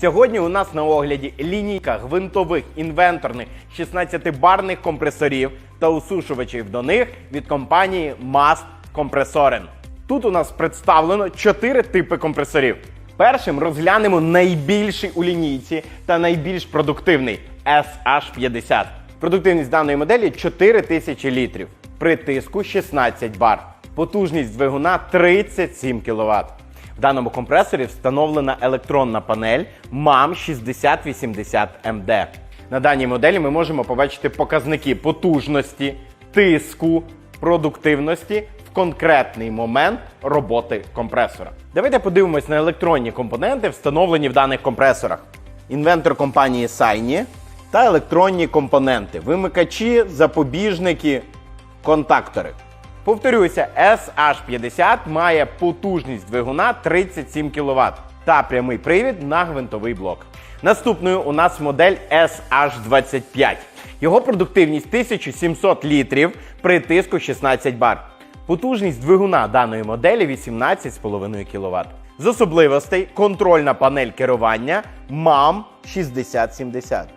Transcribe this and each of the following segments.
Сьогодні у нас на огляді лінійка гвинтових інвенторних 16-барних компресорів та усушувачів до них від компанії Mast Compressoren. Тут у нас представлено 4 типи компресорів. Першим розглянемо найбільший у лінійці та найбільш продуктивний SH50. Продуктивність даної моделі 4000 літрів при тиску 16 бар. Потужність двигуна 37 кВт. В даному компресорі встановлена електронна панель MAM 6080MD. На даній моделі ми можемо побачити показники потужності, тиску, продуктивності в конкретний момент роботи компресора. Давайте подивимось на електронні компоненти, встановлені в даних компресорах. Інвентор компанії Сайні та електронні компоненти, вимикачі, запобіжники, контактори. Повторюся, SH50 має потужність двигуна 37 кВт та прямий привід на гвинтовий блок. Наступною у нас модель SH25. Його продуктивність 1700 літрів при тиску 16 бар. Потужність двигуна даної моделі 18,5 кВт. З особливостей контрольна панель керування MAM 6070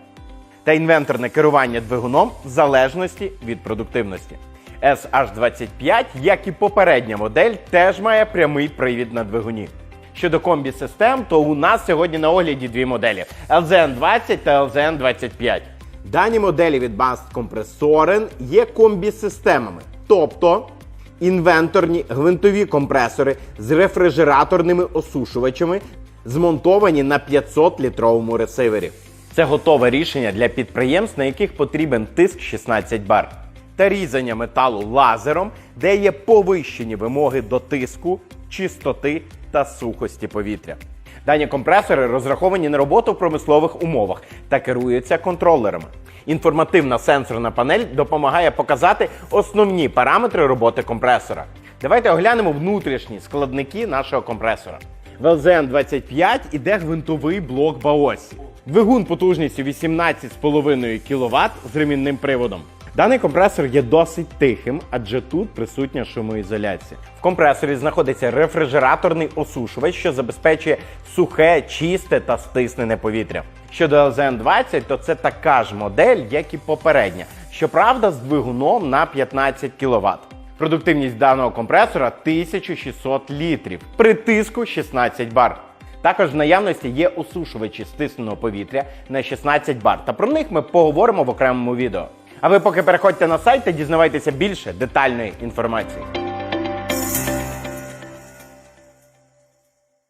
та інвенторне керування двигуном в залежності від продуктивності. SH25, як і попередня модель, теж має прямий привід на двигуні. Щодо комбі-систем, то у нас сьогодні на огляді дві моделі: LZN20 та LZN25. Дані моделі від Bast Compressoren є комбі-системами, тобто інвенторні гвинтові компресори з рефрижераторними осушувачами, змонтовані на 500-літровому ресивері. Це готове рішення для підприємств, на яких потрібен тиск 16 бар та різання металу лазером, де є повищені вимоги до тиску, чистоти та сухості повітря. Дані компресори розраховані на роботу в промислових умовах та керуються контролерами. Інформативна сенсорна панель допомагає показати основні параметри роботи компресора. Давайте оглянемо внутрішні складники нашого компресора. В LZN25 іде гвинтовий блок Баосі. Двигун потужністю 18,5 кВт з ремінним приводом. Даний компресор є досить тихим, адже тут присутня шумоізоляція. В компресорі знаходиться рефрижераторний осушувач, що забезпечує сухе, чисте та стиснене повітря. Щодо LZN20, то це така ж модель, як і попередня, щоправда, з двигуном на 15 кВт. Продуктивність даного компресора 1600 літрів при тиску 16 бар. Також в наявності є осушувачі стисненого повітря на 16 бар. Та про них ми поговоримо в окремому відео. А ви поки переходьте на сайт та дізнавайтеся більше детальної інформації.